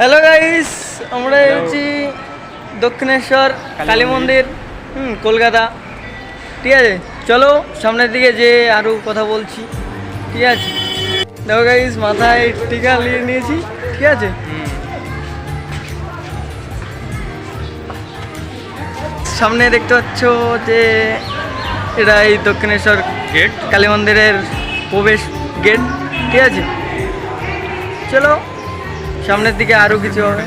Hello guys আমরা হচ্ছি দক্ষিণেশ্বর কালী মন্দির হুম কলকাতা। ঠিক আছে চলো সামনের দিকে যে আরও কথা বলছি। ঠিক আছে। দেখো গাইস মাথায় টিকা নিয়ে নিয়েছি। ঠিক আছে? সামনে দেখতে পাচ্ছ যে এটা এই দক্ষিণেশ্বর গেট কালী মন্দিরের প্রবেশ গেট ঠিক আছে? চলো। সামনের দিকে আরও কিছু হবে।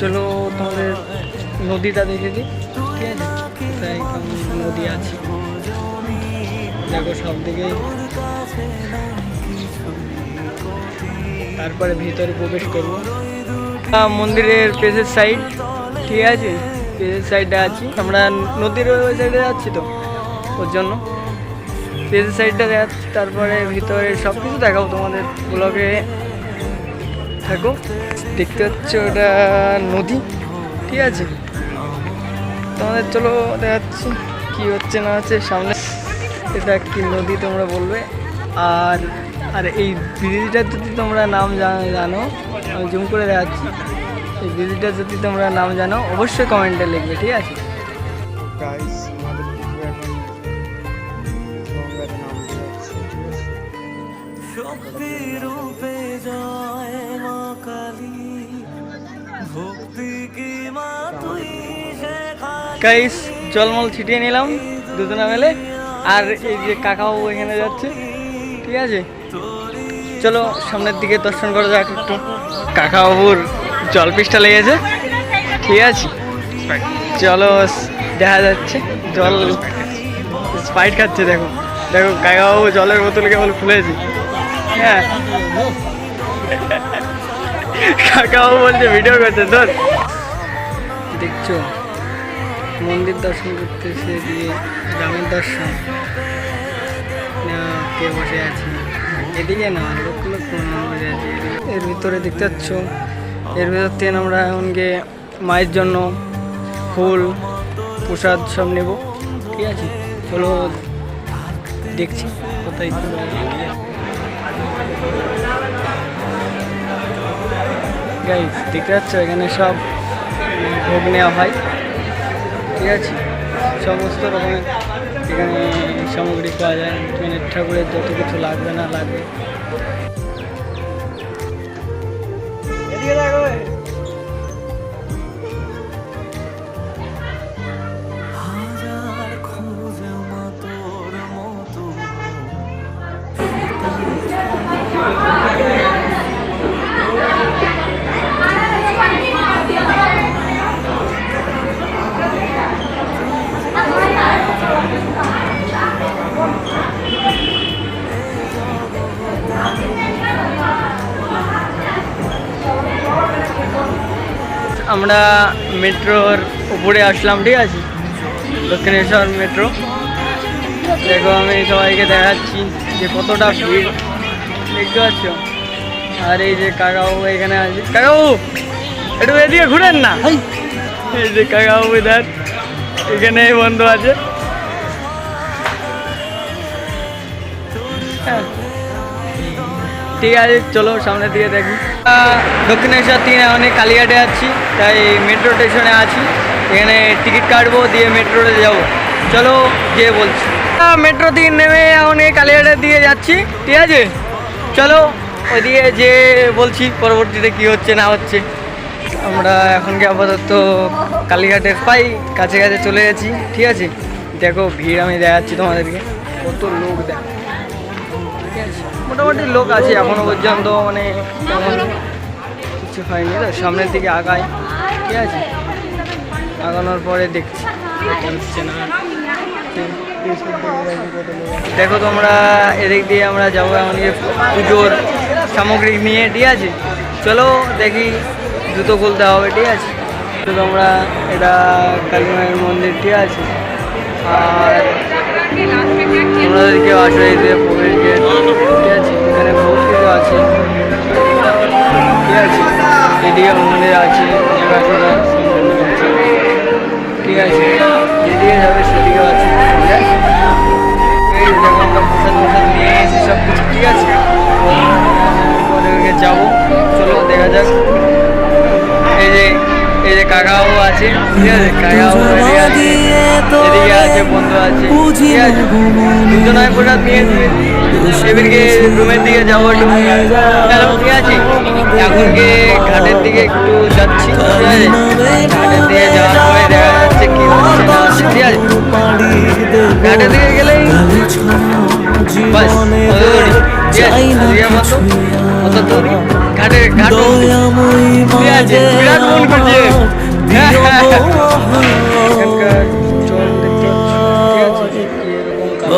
চলো তোমাদের নদীটা দেখে দিই। নদী আছে। দেখো সব দিকে তারপরে ভিতরে প্রবেশ করব। মন্দিরের পেজের সাইড ঠিক আছে? পেজের সাইডে আছি। আমরা নদীর ওই সাইডে যাচ্ছি তো, ওর জন্য। পেজের সাইডটা যাচ্ছি, তারপরে ভিতরে সব কিছু দেখাবো তোমাদের ব্লগে থাকো দেখতে পাচ্ছ ওটা নদী। ঠিক আছে? তোমাদের চলো দেখাচ্ছি, কি হচ্ছে না হচ্ছে, সামনে এটা কি নদী তোমরা বলবে? আর আর এই ব্রিজটার যদি তোমরা নাম জানো আমি জুম করে দেখাচ্ছি। এই ব্রিজটার যদি তোমরা নাম জানো অবশ্যই কমেন্টে লিখবে ঠিক আছে? গাইস জলমল ছিটিয়ে নিলাম দুজনা মেলে। আর এই যে কাকাও এখানে যাচ্ছে, ঠিক আছে? চলো সামনের দিকে দর্শন করা যাক একটু। কাকাবাবুর জল পিসটা লেগেছে, ঠিক আছে? চলো, দেখা যাচ্ছে, জল স্পাইট খাচ্ছে, দেখো। দেখো, কাকাবাবু জলের বোতল কেবল খুলেছে হ্যাঁ। কাকাবাবু বলছে, ভিডিও করছে, ধর। দেখছ? মন্দির দর্শন করতেছে দিয়ে গ্রামের দর্শন। কে বসে আছে এদিকে না, লোক লোক মনে বসে আছে। এর ভিতরে দেখতে পাচ্ছ, এর ভিতর থেকে আমরা গিয়ে মায়ের জন্য ফুল, প্রসাদ সব নেব। ঠিক আছে? চলো দেখছি কোথায় দেখতে পাচ্ছ, এখানে সব ভোগ নেওয়া হয়। ঠিক আছে। সমস্ত রকমের এখানে সামগ্রী পাওয়া যায়। মানে ঠাকুরের যত কিছু লাগবে না লাগবে। আমরা মেট্রোর উপরে আসলাম ঠিক আছে? দক্ষিণেশ্বর মেট্রো। দেখো আমি সবাইকে দেখাচ্ছি যে কতটা ভিড়। দেখতে পাচ্ছ? আর এই যে কাকাবাবু এখানে আছে। কাকাবাবু একটু এদিকে ঘুরেন না। এই যে কাকাবাবু দেখ এখানে বন্ধু আছে। হ্যাঁ। ঠিক আছে, চলো সামনের দিকে দেখি। দক্ষিণেশ্বর থেকে অনেক কালীঘাটে যাচ্ছি তাই মেট্রো স্টেশনে আছি। এখানে টিকিট কাটবো, দিয়ে মেট্রোতে যাব। চলো, গিয়ে বলছি। মেট্রো থেকে নেমে এখন এই কালীঘাটের দিকে যাচ্ছি, ঠিক আছে? চলো ওই ওইদিকে যে বলছি পরবর্তীতে কি হচ্ছে, না হচ্ছে। আমরা এখন কি আপাতত কালীঘাটের পাই, কাছে কাছে চলে গেছি, ঠিক আছে? দেখো, ভিড় আমি দেখাচ্ছি তোমাদেরকে। কত লোক দেখো ঠিক আছে? মোটামুটি লোক আছে, এখনও পর্যন্ত মানে তেমন কিছু হয়নি। তো সামনের দিকে আগাই। ঠিক আছে? আগানোর পরে দেখছি। দেখো তোমরা, এদিক দিয়ে আমরা যাব এমন কি পুজোর সামগ্রী নিয়ে, ঠিক আছে? চলো দেখি জুতো খুলতে হবে, ঠিক আছে? তো তোমরা, এটা কালী মায়ের মন্দির, ঠিক আছে? আর তোমরা আপনাদেরকে আসলে এই যে প্রবেশ গেট আছে। ঠিক আছে এদিকে মন্দির আছে। ঠিক আছে যেদিকে যাবে সেদিকে আছে। প্রসাদ প্রসাদ নিয়ে সব কিছু ঠিক আছে? পরে যাব চলো দেখা যাক। এই যে এই যে কাকাও আছে ঠিক আছে? কাকাও এদিকে আছে বন্ধু আছে। ঠিক আছে? দুজনায় প্রসাদ নিয়ে সেদিনকে রুমের দিকে যাব একটু। গেলাম ঠিক আছে। এখন ঘাটের দিকে একটু যাচ্ছি। ঘাটের দিকে যাওয়ার পরে দেখা যাচ্ছে কি হচ্ছে না হচ্ছে। ঠিক আছে? ঘাটের দিকে গেলেই বাস ঠিক আছে? অত দূরই ঘাটে ঘাট ঠিক আছে? বিরাট মন করছে।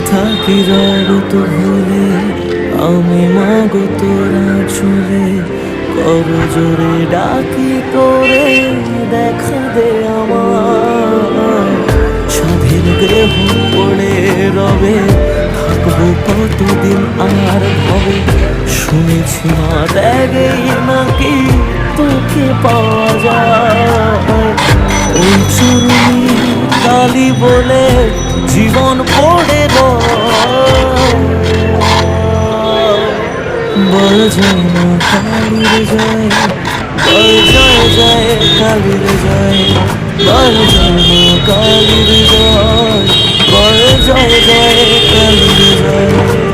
থাকি জগত ভুলে আমি মাগো তোরা চলে কর জোরে ডাকি তোরে, দেখা দে আমার। স্বাধীন গ্রহ পড়ে রবে, থাকব কতদিন আর হবে। শুনেছি মা দেখেই নাকি তোকে পাওয়া যায়। ওই চুরুনি কালি বলে জীবন পড়ে। বল জয় জয়। জয় জয়, কালীর জয়। বল জয় মা জয়। জয় জয় জয়।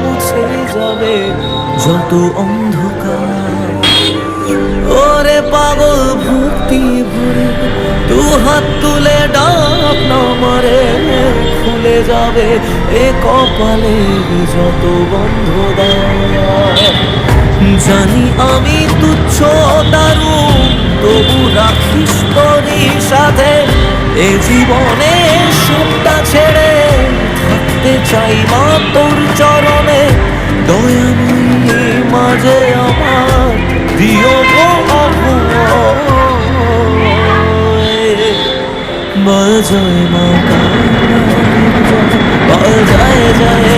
মুছে যাবে যত অন্ধকার ওরে পাগল ভক্তি ভরে তু হাত তুলে ডাক নামারে, খুলে যাবে এ কপালে যত বন্ধ জানি আমি তুচ্ছ দারু তবু রাখিস তোরই সাথে, এ জীবনে সবটা ছেড়ে থাকতে চাই মা তোর চরণে দয়াময়ী মাঝে আমার দিও গো অভয়। বল জয় মা কালীর যায় বল যায় জয়